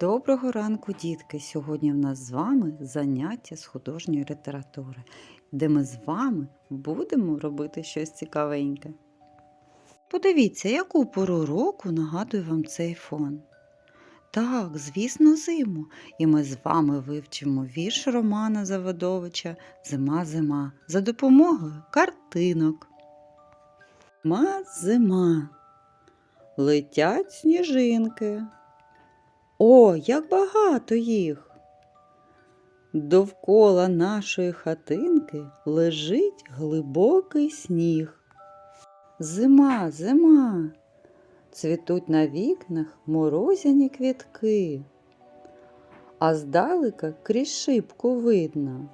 Доброго ранку, дітки! Сьогодні в нас з вами заняття з художньої літератури, де ми з вами будемо робити щось цікавеньке. Подивіться, яку пору року нагадує вам цей фон. Так, звісно, зиму. І ми з вами вивчимо вірш Романа Заводовича Зима зима за допомогою картинок. Зима зима. Летять сніжинки. О, як багато їх! Довкола нашої хатинки лежить глибокий сніг. Зима, зима, цвітуть на вікнах морозяні квітки, а здалека крізь шибку видно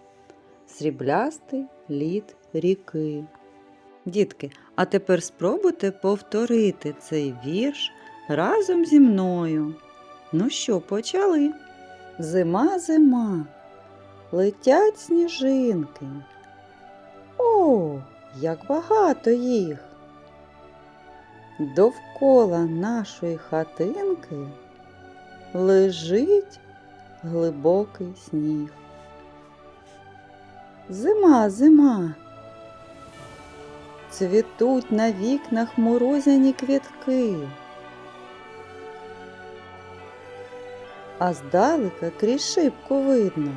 сріблястий лід ріки. Дітки, а тепер спробуйте повторити цей вірш разом зі мною. Ну що, почали? Зима, зима, летять сніжинки. О, як багато їх. Довкола нашої хатинки лежить глибокий сніг. Зима, зима. Цвітуть на вікнах морозяні квітки. А здалека крізь шибку видно.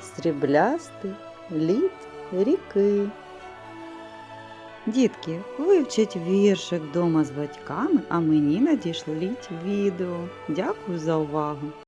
Сріблястий лід ріки. Дітки, вивчіть віршик дома з батьками, а мені надішліть відео. Дякую за увагу!